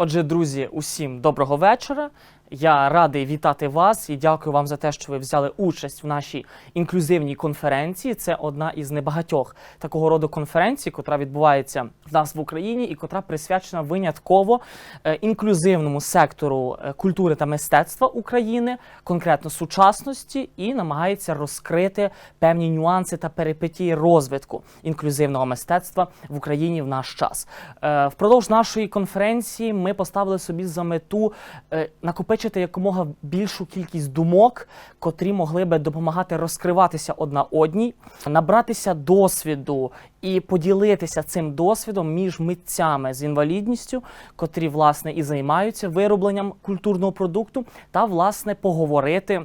Отже, друзі, усім доброго вечора. Я радий вітати вас і дякую вам за те, що ви взяли участь в нашій інклюзивній конференції. Це одна із небагатьох такого роду конференцій, котра відбувається в нас в Україні і котра присвячена винятково е, інклюзивному сектору е, культури та мистецтва України, конкретно сучасності, і намагається розкрити певні нюанси та перипетії розвитку інклюзивного мистецтва в Україні в наш час. Е, Впродовж нашої конференції ми поставили собі за мету е, накопичити якомога більшу кількість думок, котрі могли би допомагати розкриватися одна одній, набратися досвіду і поділитися цим досвідом між митцями з інвалідністю, котрі власне і займаються виробленням культурного продукту, та власне поговорити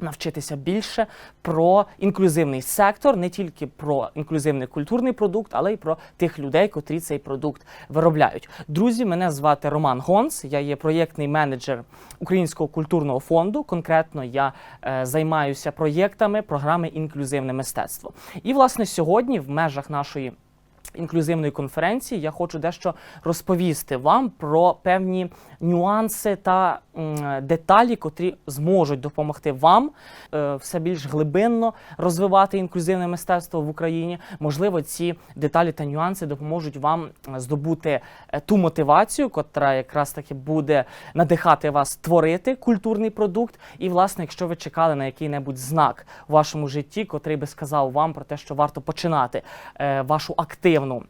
навчитися більше про інклюзивний сектор, не тільки про інклюзивний культурний продукт, але й про тих людей, котрі цей продукт виробляють. Друзі, мене звати Роман Гонц. Я є проєктний менеджер Українського культурного фонду. Конкретно я е, займаюся проєктами програми Інклюзивне мистецтво. І власне сьогодні, в межах нашої інклюзивної конференції я хочу дещо розповісти вам про певні нюанси та деталі, котрі зможуть допомогти вам е, все більш глибинно розвивати інклюзивне мистецтво в Україні. Можливо, ці деталі та нюанси допоможуть вам е, здобути е, ту мотивацію, котра якраз таки буде надихати вас творити культурний продукт. І, власне, якщо ви чекали на який-небудь знак в вашому житті, котрий би сказав вам про те, що варто починати вашу активну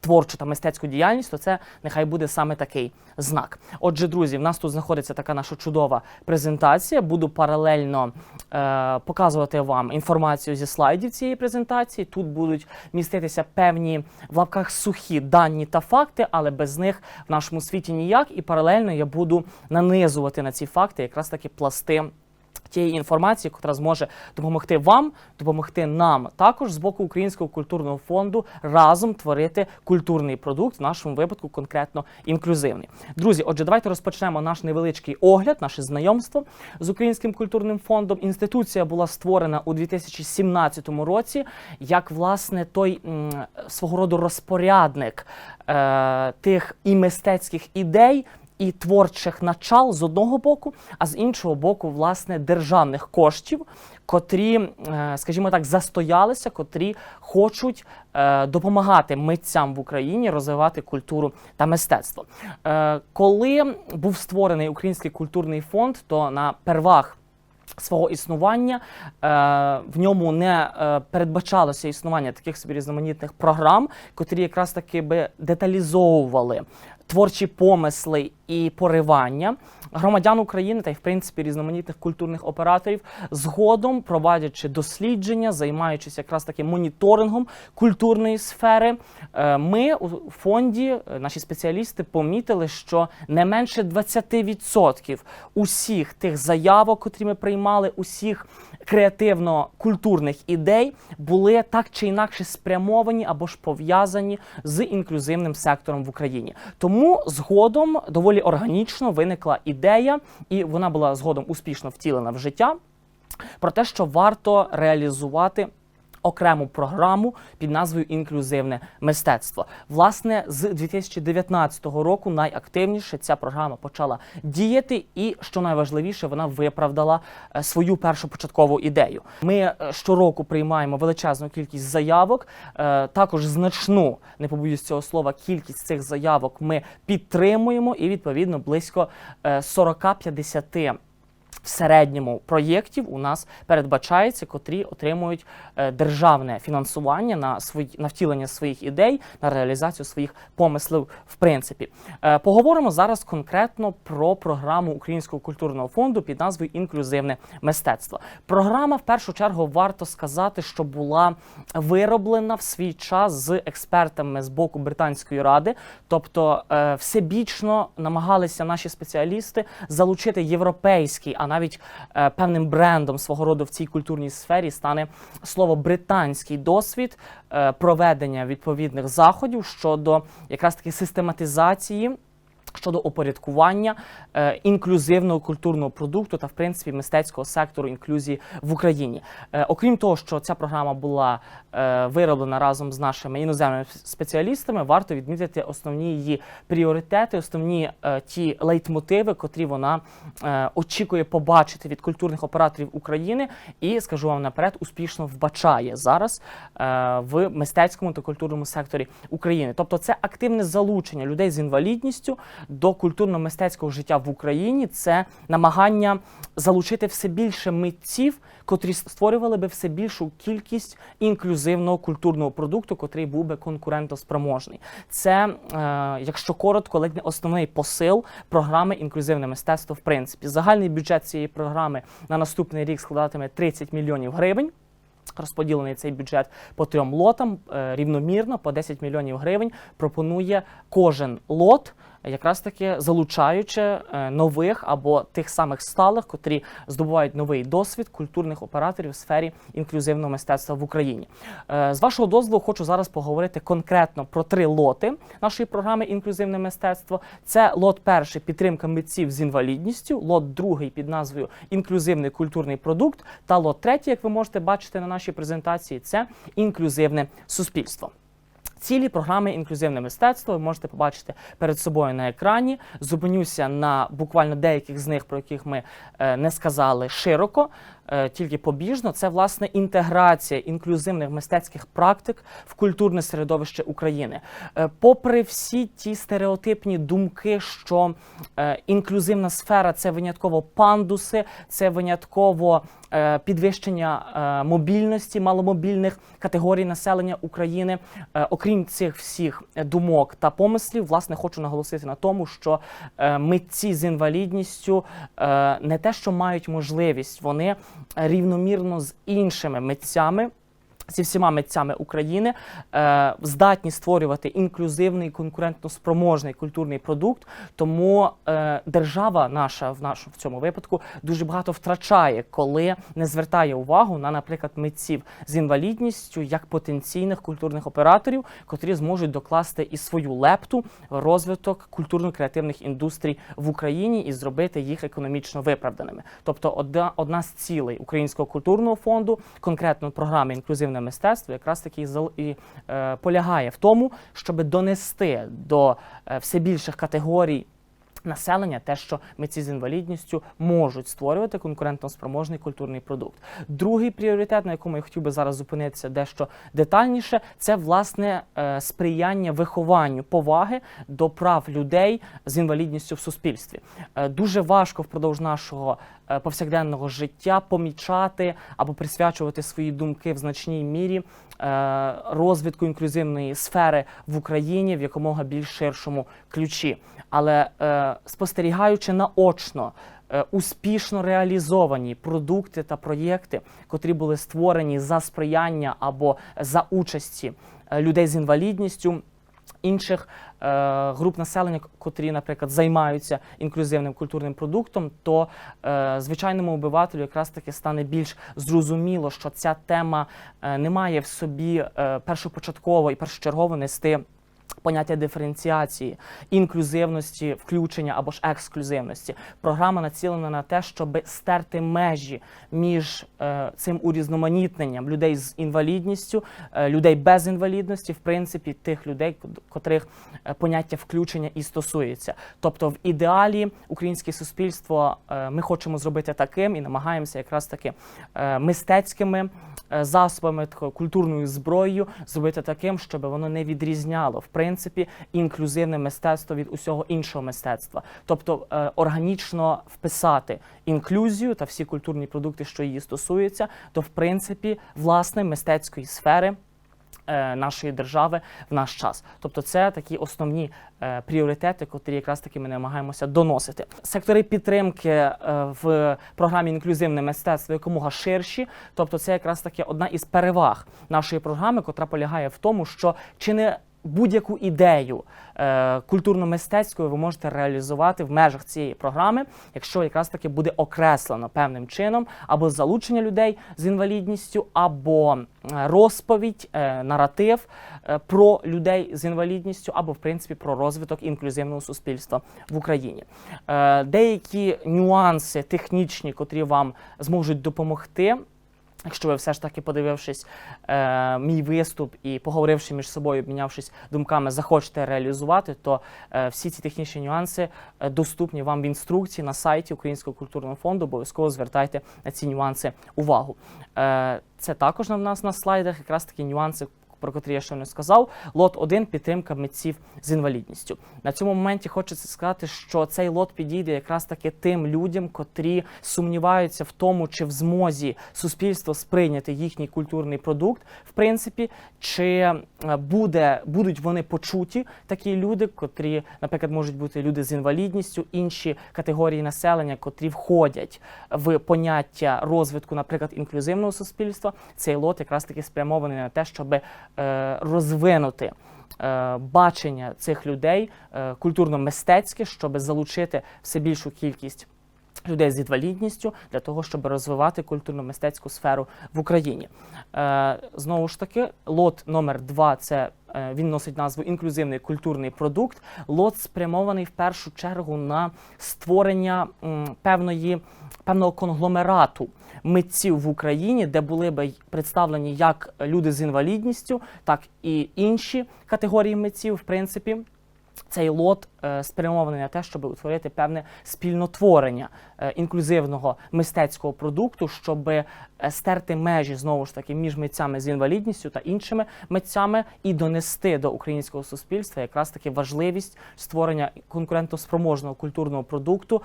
творчу та мистецьку діяльність, то це нехай буде саме такий знак. Отже, друзі, в нас тут знаходиться така наша чудова презентація. Буду паралельно е, показувати вам інформацію зі слайдів цієї презентації. Тут будуть міститися певні в лапках сухі дані та факти, але без них в нашому світі ніяк. І паралельно я буду нанизувати на ці факти якраз таки пласти тієї інформації, яка зможе допомогти вам, допомогти нам також з боку Українського культурного фонду разом творити культурний продукт, в нашому випадку конкретно інклюзивний. Друзі, отже, давайте розпочнемо наш невеличкий огляд, наше знайомство з Українським культурним фондом. Інституція була створена у 2017 році як власне той м, свого роду розпорядник е, тих і мистецьких ідей і творчих начал з одного боку, а з іншого боку, власне, державних коштів, котрі, е, скажімо так, застоялися, котрі хочуть е, допомагати митцям в Україні розвивати культуру та мистецтво. Е, Коли був створений Український культурний фонд, то на первах свого існування в ньому не передбачалося існування таких собі різноманітних програм, котрі якраз таки би деталізовували творчі помисли і поривання громадян України та й в принципі різноманітних культурних операторів, згодом проводячи дослідження, займаючись якраз таки моніторингом культурної сфери, е, ми у фонді, е, наші спеціалісти, помітили, що не менше 20% усіх тих заявок, котрі ми приймали, усіх креативно-культурних ідей були так чи інакше спрямовані або ж пов'язані з інклюзивним сектором в Україні. Тому згодом доволі органічно виникла ідея, і вона була згодом успішно втілена в життя про те, що варто реалізувати. Окрему програму під назвою Інклюзивне мистецтво. Власне, з 2019 року найактивніше ця програма почала діяти, і що найважливіше, вона виправдала е, свою першу початкову ідею. Ми е, щороку приймаємо величезну кількість заявок. е, Також значну, не побоюсь цього слова, кількість цих заявок ми підтримуємо, і відповідно близько е, 40-50 в середньому проєктів у нас передбачається, котрі отримують е, державне фінансування на свої на втілення своїх ідей, на реалізацію своїх помислів. В принципі, Е, поговоримо зараз конкретно про програму Українського культурного фонду під назвою Інклюзивне мистецтво. Програма, в першу чергу, варто сказати, що була вироблена в свій час з експертами з боку британської ради, тобто е, всебічно намагалися наші спеціалісти залучити європейський, а навіть е, певним брендом свого роду в цій культурній сфері стане слово британський досвід е, проведення відповідних заходів щодо якраз таки систематизації щодо опорядкування е, інклюзивного культурного продукту та в принципі мистецького сектору інклюзії в Україні. Е, окрім того, що ця програма була е, вироблена разом з нашими іноземними спеціалістами, варто відмітити основні її пріоритети, основні е, ті лейтмотиви, котрі вона е, очікує побачити від культурних операторів України, і скажу вам наперед, успішно вбачає зараз е, в мистецькому та культурному секторі України. Тобто, це активне залучення людей з інвалідністю до культурно-мистецького життя в Україні. Це намагання залучити все більше митців, котрі створювали би все більшу кількість інклюзивного культурного продукту, котрий був би конкурентоспроможний. Це, е, якщо коротко, ледь не основний посил програми інклюзивне мистецтво. В принципі, загальний бюджет цієї програми на наступний рік складатиме 30 мільйонів гривень. Розподілений цей бюджет по трьом лотам е, рівномірно по 10 мільйонів гривень. Пропонує кожен лот, якраз таки залучаючи е, нових або тих самих сталих, котрі здобувають новий досвід культурних операторів в сфері інклюзивного мистецтва в Україні. Е, З вашого дозволу хочу зараз поговорити конкретно про три лоти нашої програми інклюзивне мистецтво. Це лот перший підтримка митців з інвалідністю, лот другий під назвою інклюзивний культурний продукт, та лот третій, як ви можете бачити на нашій презентації, це інклюзивне суспільство. Цілі програми інклюзивне мистецтво ви можете побачити перед собою на екрані. Зупинюся на буквально деяких з них, про яких ми е, не сказали широко, тільки побіжно. Це власне інтеграція інклюзивних мистецьких практик в культурне середовище України. Е, попри всі ті стереотипні думки, що е, інклюзивна сфера це винятково пандуси, це винятково е, підвищення е, мобільності маломобільних категорій населення України. Е, Окрім цих всіх е, думок та помислів, власне, хочу наголосити на тому, що е, митці з інвалідністю е, не те, що мають можливість, вони рівномірно з іншими митцями. Зі всіма митцями України е, здатні створювати інклюзивний конкурентно спроможний культурний продукт. Тому е, держава наша в нашому в цьому випадку дуже багато втрачає, коли не звертає увагу на, наприклад, митців з інвалідністю як потенційних культурних операторів, котрі зможуть докласти і свою лепту в розвиток культурно-креативних індустрій в Україні і зробити їх економічно виправданими. Тобто, одна, одна з цілей Українського культурного фонду, конкретно програми інклюзивне мистецтво, якраз таки і, е, полягає в тому, щоб донести до е, все більших категорій. Населення, те, що митці з інвалідністю можуть створювати конкурентно-спроможний культурний продукт. Другий пріоритет, на якому я хотів би зараз зупинитися дещо детальніше, це власне е, сприяння вихованню поваги до прав людей з інвалідністю в суспільстві. Дуже важко впродовж нашого повсякденного життя помічати або присвячувати свої думки в значній мірі е, розвитку інклюзивної сфери в Україні в якомога більш ширшому ключі. Але е, спостерігаючи наочно е, успішно реалізовані продукти та проєкти, котрі були створені за сприяння або за участі е, людей з інвалідністю. Інших е, груп населення, котрі, наприклад, займаються інклюзивним культурним продуктом, то е, звичайному обивателю якраз таки стане більш зрозуміло, що ця тема е, не має в собі е, першопочатково і першочергово нести поняття диференціації, інклюзивності, включення або ж ексклюзивності. Програма націлена на те, щоб стерти межі між е, цим урізноманітненням людей з інвалідністю, е, людей без інвалідності, в принципі, тих людей, кот- котрих е, поняття включення і стосується. Тобто, в ідеалі українське суспільство е, ми хочемо зробити таким і намагаємося якраз таки е, мистецькими е, засобами, культурною зброєю зробити таким, щоб воно не відрізняло в принципі інклюзивне мистецтво від усього іншого мистецтва, тобто е, органічно вписати інклюзію та всі культурні продукти, що її стосуються, то в принципі власне мистецької сфери. е, Нашої держави в наш час, тобто це такі основні е, пріоритети, котрі якраз таки ми намагаємося доносити. Сектори підтримки е, в програмі інклюзивне мистецтво якомога ширші. Тобто, це якраз таки одна із переваг нашої програми, котра полягає в тому, що чи не будь-яку ідею е, культурно-мистецькою ви можете реалізувати в межах цієї програми, якщо якраз таки буде окреслено певним чином або залучення людей з інвалідністю, або е, розповідь, е, наратив е, про людей з інвалідністю, або в принципі про розвиток інклюзивного суспільства в Україні. Е, Деякі нюанси технічні, котрі вам зможуть допомогти. Якщо ви все ж таки, подивившись е, мій виступ і поговоривши між собою, обмінявшись думками, захочете реалізувати, то е, всі ці технічні нюанси е, доступні вам в інструкції на сайті Українського культурного фонду. Обов'язково звертайте на ці нюанси увагу. Е, це також на нас на слайдах, якраз такі нюанси. Про котрі я ще не сказав, лот 1 підтримка митців з інвалідністю. На цьому моменті хочеться сказати, що цей лот підійде якраз таки тим людям, котрі сумніваються в тому, чи в змозі суспільство сприйняти їхній культурний продукт, в принципі, чи е, буде, будуть вони почуті, такі люди, котрі, наприклад, можуть бути люди з інвалідністю, інші категорії населення, котрі входять в поняття розвитку, наприклад, інклюзивного суспільства. Цей лот якраз таки спрямований на те, щоб розвинути. е, Бачення цих людей е, культурно-мистецьке, щоб залучити все більшу кількість людей з інвалідністю для того, щоб розвивати культурно-мистецьку сферу в Україні. Е, знову ж таки, лот номер два це е, він носить назву інклюзивний культурний продукт. Лот спрямований в першу чергу на створення певної певного конгломерату митців в Україні, де були би представлені як люди з інвалідністю, так і інші категорії митців, в принципі. Цей лот е, спрямований на те, щоб утворити певне спільнотворення е, інклюзивного мистецького продукту, щоб е, стерти межі знову ж таки між митцями з інвалідністю та іншими митцями і донести до українського суспільства якраз таки важливість створення конкурентоспроможного культурного продукту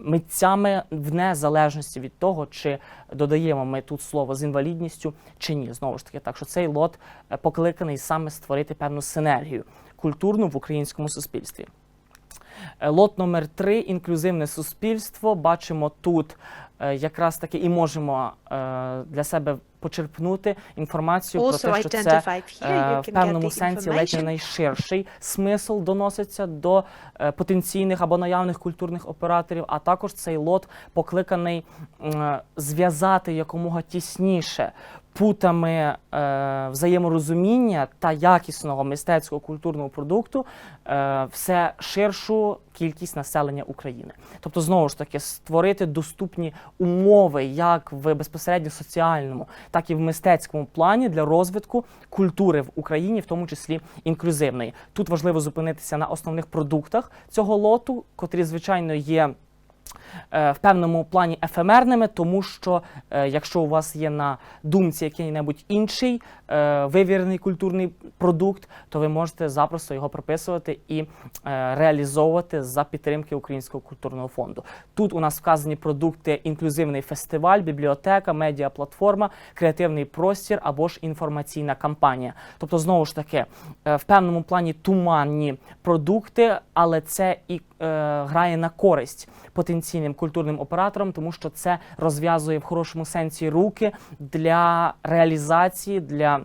митцями в незалежності від того, чи додаємо ми тут слово з інвалідністю чи ні. Знову ж таки, так що цей лот покликаний саме створити певну синергію культурну в українському суспільстві. Е, Лот номер 3 інклюзивне суспільство. Бачимо тут е, якраз таки і можемо е, для себе почерпнути інформацію про те, що це here, в певному сенсі ледь не найширший смисл доноситься до потенційних або наявних культурних операторів. А також цей лот покликаний зв'язати якомога тісніше путами е, взаєморозуміння та якісного мистецького культурного продукту е, все ширшу кількість населення України. Тобто, знову ж таки, створити доступні умови як в безпосередньо соціальному, так і в мистецькому плані для розвитку культури в Україні, в тому числі інклюзивної. Тут важливо зупинитися на основних продуктах цього лоту, котрі, звичайно, є в певному плані ефемерними, тому що е, якщо у вас є на думці який-небудь інший е, вивірений культурний продукт, то ви можете запросто його прописувати і е, реалізовувати за підтримки Українського культурного фонду. Тут у нас вказані продукти: інклюзивний фестиваль, бібліотека, медіаплатформа, креативний простір або ж інформаційна кампанія. Тобто, знову ж таки, е, в певному плані туманні продукти, але це і е, грає на користь потенційним культурним оператором, тому що це розв'язує в хорошому сенсі руки для реалізації для.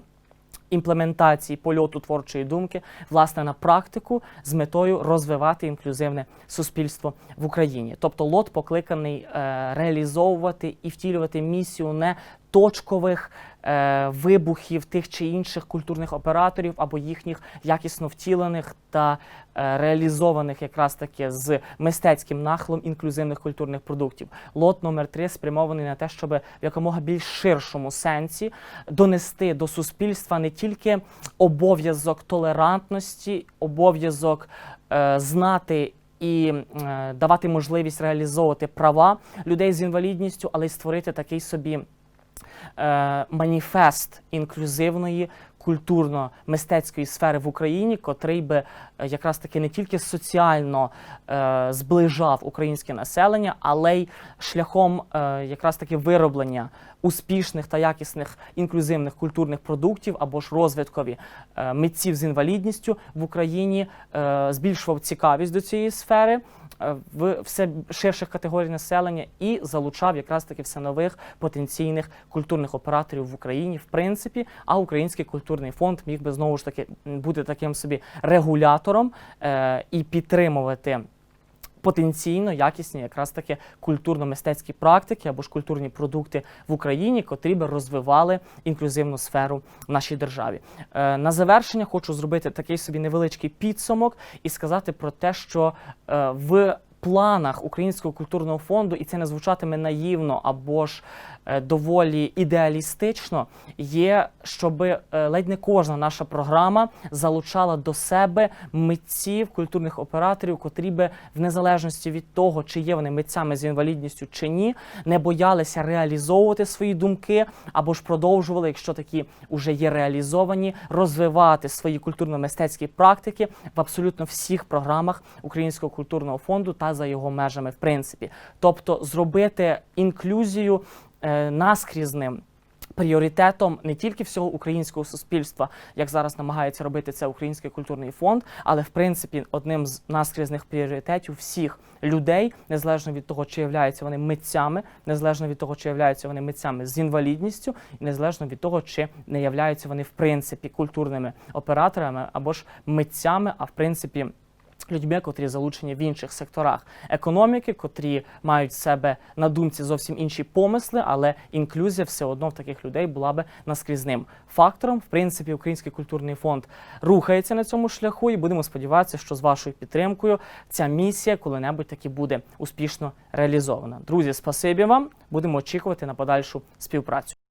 Імплементації польоту творчої думки власне на практику з метою розвивати інклюзивне суспільство в Україні. Тобто лот покликаний е, реалізовувати і втілювати місію не точкових е, вибухів тих чи інших культурних операторів або їхніх якісно втілених та е, реалізованих якраз таки з мистецьким нахилом інклюзивних культурних продуктів. Лот номер 3 спрямований на те, щоб в якомога більш ширшому сенсі донести до суспільства не тільки обов'язок толерантності, обов'язок е, знати. І е, давати можливість реалізовувати права людей з інвалідністю, але й створити такий собі маніфест інклюзивної культурно-мистецької сфери в Україні, котрий би е, якраз таки не тільки соціально е, зближав українське населення, але й шляхом е, якраз таки вироблення успішних та якісних інклюзивних культурних продуктів або ж розвиткові е, митців з інвалідністю в Україні е, збільшував цікавість до цієї сфери. Е, в все ширших категорій населення і залучав якраз таки все нових потенційних культурних операторів в Україні, в принципі. А Український культурний фонд міг би знову ж таки бути таким собі регулятором е, і підтримувати. Потенційно якісні якраз таки культурно-мистецькі практики або ж культурні продукти в Україні, котрі би розвивали інклюзивну сферу в нашій державі. Е, на завершення хочу зробити такий собі невеличкий підсумок і сказати про те, що е, в планах Українського культурного фонду, і це не звучатиме наївно або ж е, доволі ідеалістично, є, щоб е, ледь не кожна наша програма залучала до себе митців, культурних операторів, котрі би в незалежності від того, чи є вони митцями з інвалідністю чи ні, не боялися реалізовувати свої думки або ж продовжували, якщо такі вже є реалізовані, розвивати свої культурно-мистецькі практики в абсолютно всіх програмах Українського культурного фонду та за його межами, в принципі. Тобто зробити інклюзію е, наскрізним. Пріоритетом не тільки всього українського суспільства, як зараз намагається робити це Український культурний фонд, але в принципі одним з наскрізних пріоритетів всіх людей, незалежно від того, чи являються вони митцями, незалежно від того, чи являються вони митцями з інвалідністю, і незалежно від того, чи не являються вони в принципі культурними операторами або ж митцями, а в принципі людьми, котрі залучені в інших секторах економіки, котрі мають в себе на думці зовсім інші помисли, але інклюзія все одно в таких людей була би наскрізним фактором. В принципі, Український культурний фонд рухається на цьому шляху, і будемо сподіватися, що з вашою підтримкою ця місія коли-небудь таки буде успішно реалізована. Друзі, спасибі вам. Будемо очікувати на подальшу співпрацю.